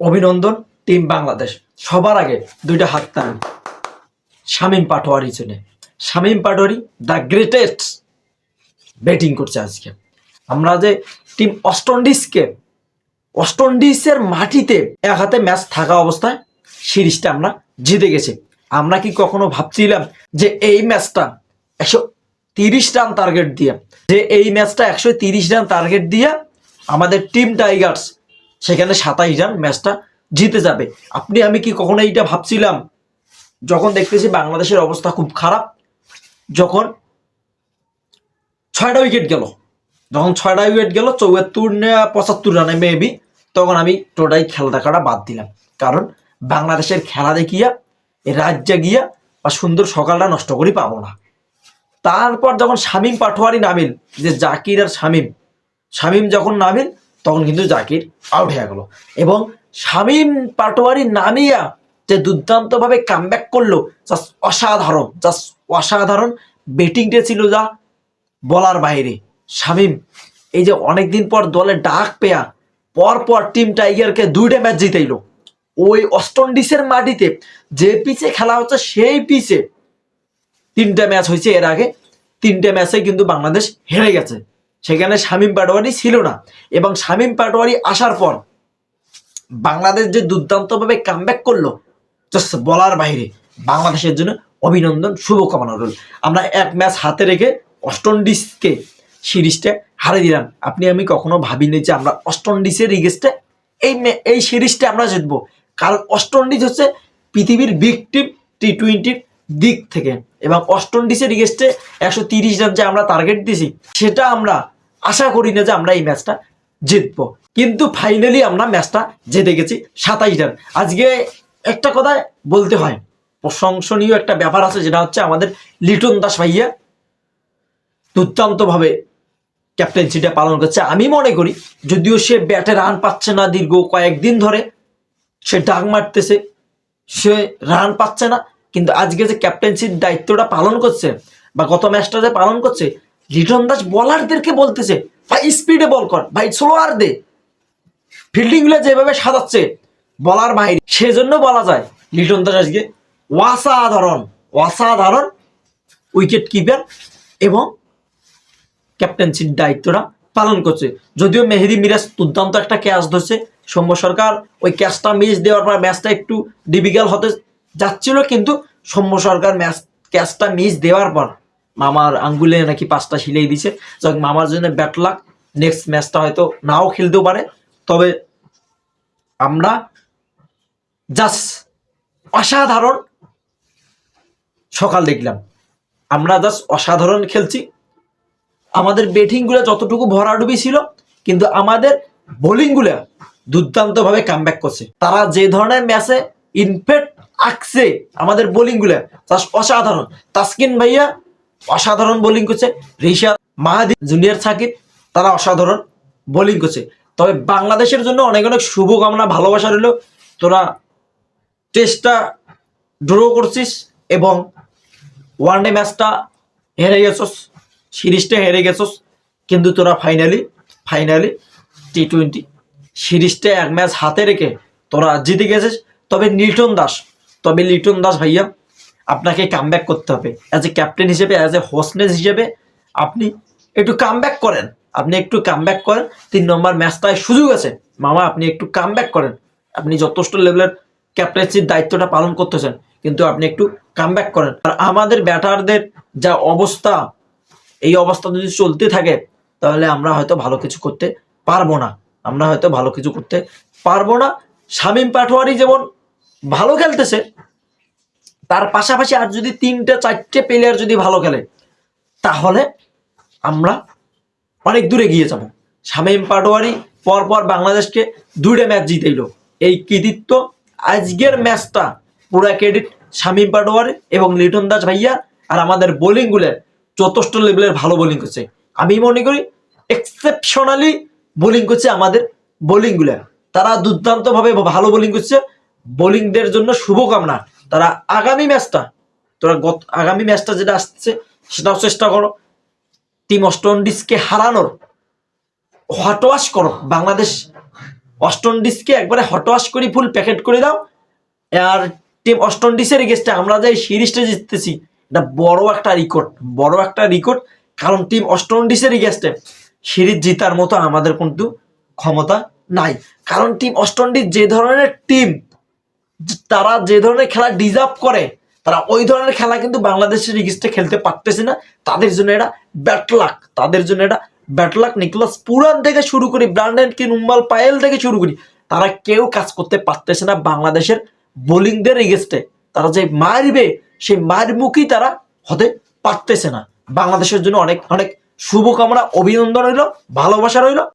অভিনন্দন, টিম বাংলাদেশ। সবার আগে দুইটা হাত টান শামীম পাটোয়ারি জন্য Shamim Patwari the greatest batting করছে আজকে। আমরা যে টিম অস্টন্ডিজকে অস্টন্ডিজের মাটিতে এক হাতে ম্যাচ থাকা অবস্থায় সিরিজটা আমরা জিতে গেছি। আমরা কি কখনো ভাবছিলাম যে এই ম্যাচটা একশো তিরিশ রান টার্গেট দিয়ে, যে এই ম্যাচটা একশো তিরিশ রান টার্গেট দিয়ে আমাদের টিম টাইগার্স সেখানে সাতাইশ রান ম্যাচটা জিতে যাবে। আপনি, আমি কি কখনো এইটা ভাবছিলাম? যখন দেখতেছি বাংলাদেশের অবস্থা খুব খারাপ, যখন ছয়টা উইকেট গেল। যখন ছয়টা উইকেট গেল, চৌয়াত্তর না পঁচাত্তর রানে মেবি তখন আমি টোটাই খেলা দেখাটা বাদ দিলাম। কারণ বাংলাদেশের খেলা দেখিয়া রাজ্যে গিয়া বা সুন্দর সকালটা নষ্ট করি পাবো না। তারপর যখন শামীম পাটোয়ারি নামিল, যে জাকির আর শামীম শামীম যখন নামিল তখন কিন্তু জাকির আউট হয়ে গেল। এবং শামীম পাটোয়ারি নামিয়া যে দুর্দান্তভাবে কামব্যাক করল জাস্ট অসাধারণ জাস্ট অসাধারণ ব্যাটিংটা ছিল যা বলার বাইরে। শামীম, এই যে অনেকদিন পর দলে ডাক পেয়া, পর পর টিম টাইগারকে দুইটা ম্যাচ জিতাইলো ওই অস্টন্ডিসের মাটিতে যে পিচে খেলা হচ্ছে, সেই পিচে তিনটা ম্যাচ হয়েছে এর আগে। তিনটে ম্যাচে কিন্তু বাংলাদেশ হেরে গেছে। সেখানে শামীম পাটোয়ারি ছিল না। এবং শামীম পাটোয়ারি আসার পর বাংলাদেশ যে দুর্দান্তভাবে কামব্যাক করল জাস্ট বলার বাইরে বাংলাদেশের জন্য অভিনন্দন, শুভকামনা রইল। আমরা এক ম্যাচ হাতে রেখে অস্টন্ডিসকে সিরিজটা হারিয়ে দিলাম। আপনি, আমি কখনো ভাবিনি যে আমরা অস্টন্ডিসের রিগেস্টে এই এই সিরিজটা আমরা জিতবো। কারণ অস্টন্ডিজ হচ্ছে পৃথিবীর বিগ টিম টি টোয়েন্টির দিক থেকে। এবং অস্টন্ডিসের রিগেস্টে একশো তিরিশ রান যে আমরা টার্গেট দিছি সেটা আমরা আশা করি না যে আমরা এই ম্যাচটা জিতবো। কিন্তু ফাইনালি আমরা ম্যাচটা জিতে গেছি সাতাইশ রান। আজকে একটা কথা বলতে হয়, প্রশংসনীয় একটা ব্যাপার আছে যেটা হচ্ছে আমাদের লিটন দাস ভাইয়া দুর্দান্তভাবে ক্যাপ্টেন্সিটা পালন করছে। আমি মনে করি যদিও সে ব্যাটে রান পাচ্ছে না দীর্ঘ কয়েকদিন ধরে, সে ডাক মারতেছে, সে রান পাচ্ছে না, কিন্তু আজকে যে ক্যাপ্টেন্সির দায়িত্বটা পালন করছে বা গত ম্যাচটা যে পালন করছে লিটন দাস বলারদেরকে বলতেছে, ভাই স্পিডে বল কর, ভাই স্লোয়ার দে। ফিল্ডিংগুলো যেভাবে সাজাচ্ছে, বলার বাইরে সেজন্য বলা যায়, লিটন দাস আজকে অসাধারণ অসাধারণ উইকেট কিপার এবং ক্যাপ্টেন্সির দায়িত্বটা পালন করছে। যদিও মেহেদি মিরাজ দুর্দান্ত একটা ক্যাচ ধরছে, সৌম্য সরকার ওই ক্যাচটা মিস দেওয়ার পর ম্যাচটা একটু ডিফিকাল্ট হতে যাচ্ছিল, কিন্তু সৌম্য সরকার ম্যাচ ক্যাচটা মিস দেওয়ার পর মামার আঙ্গুলে নাকি পাঁচটা সিলেই দিছে। যাক, মামার জন্য ব্যাট লাক নেক্সট ম্যাচটা হয়তো নাও খেলতেও পারে। তবে আমরা জাস্ট অসাধারণ সকাল দেখলাম। আমরা জাস্ট অসাধারণ খেলছি। আমাদের ব্যাটিংগুলো যতটুকু ভরাডুবি ছিল, কিন্তু আমাদের বোলিংগুলো দুর্দান্তভাবে কামব্যাক করছে। তারা যে ধরনের ম্যাচে ইনফেক্ট আঁকছে আমাদের বোলিংগুলো জাস্ট অসাধারণ। তাসকিন ভাইয়া অসাধারণ বোলিং করছে। রিশাদ মাহাদি, জুনিয়র সাকিব, তারা অসাধারণ বোলিং করছে। তবে বাংলাদেশের জন্য অনেক অনেক শুভকামনা, ভালোবাসা রইল। তোরা টেস্টটা ড্র করছিস এবং ওয়ানডে ম্যাচটা হেরে গেছস, সিরিজটা হেরে গেছস, কিন্তু তোরা ফাইনালি ফাইনালি টি টোয়েন্টি সিরিজটা এক ম্যাচ হাতে রেখে তোরা জিতে গেছিস। তবে লিটন দাস, তবে লিটন দাস ভাইয়া আপনাকে কামব্যাক করতে হবে। অ্যাজ এ ক্যাপ্টেন হিসেবে অ্যাজ এ হোস্টনেস হিসেবে আপনি একটু কামব্যাক করেন। আপনি একটু কামব্যাক করেন। তিন নম্বর ম্যাচটায় সুযোগ আছে। মামা, আপনি একটু কামব্যাক করেন। আপনি যথেষ্ট লেভেলের ক্যাপ্টেন্সির দায়িত্বটা পালন করতেছেন, কিন্তু আপনি একটু কামব্যাক করেন। আর আমাদের ব্যাটারদের যা অবস্থা, এই অবস্থা যদি চলতে থাকে, তাহলে আমরা হয়তো ভালো কিছু করতে পারব না। আমরা হয়তো ভালো কিছু করতে পারব না। শামীম পাটোয়ারি যেমন ভালো খেলতেছে তার পাশাপাশি আর যদি তিনটে, চারটে প্লেয়ার যদি ভালো খেলে, তাহলে আমরা অনেক দূরে গিয়ে যাব। শামীম পাটোয়ারি পরপর বাংলাদেশকে দুইটা ম্যাচ জিতেইল। এই কৃতিত্ব আজকের ম্যাচটা পুরো ক্রেডিট শামীম পাটোয়ারি এবং লিটন দাস ভাইয়া আর আমাদের বোলিংগুলো যথেষ্ট লেভেলের ভালো বোলিং করছে। আমি মনে করি এক্সেপশনালি বোলিং করছে আমাদের বোলিংগুলো তারা দুর্দান্তভাবে ভালো বোলিং করছে। বোলিংদের জন্য শুভকামনা। তারা আগামী ম্যাচটা, তোরা গত, আগামী ম্যাচটা যেটা আসছে, সেটাও চেষ্টা করো। টিম অস্টন্ডিজকে হারানোর হটওয়াশ করো। বাংলাদেশ অস্টন্ডিসকে একবারে হটওয়াশ করে ফুল প্যাকেট করে দাও। আর টিম অস্টন্ডিসের এগেস্টে আমরা যে সিরিজটা জিততেছি, এটা বড় একটা রেকর্ড বড় একটা রেকর্ড কারণ টিম অস্টন্ডিসের এগেস্টে সিরিজ জিতার মতো আমাদের কিন্তু ক্ষমতা নাই। কারণ টিম অস্টন্ডিস যে ধরনের টিম তারা যে ধরনের খেলা ডিজার্ভ করে, তারা ওই ধরনের খেলা কিন্তু বাংলাদেশের রিগিস্টে খেলতে পারতেছে না। তাদের জন্য এটা ব্যাটলাক তাদের জন্য এটা ব্যাটলাক নিকলাস, পুরান থেকে শুরু করি, ব্রান্ডেন কি নুম্বাল পায়েল থেকে শুরু করি, তারা কেউ কাজ করতে পারতেছে না বাংলাদেশের বোলিংদের এগেস্টে তারা যে মারবে, সেই মারমুখী তারা হতে পারতেছে না। বাংলাদেশের জন্য অনেক অনেক শুভকামনা, অভিনন্দন রইল, ভালোবাসা রইল।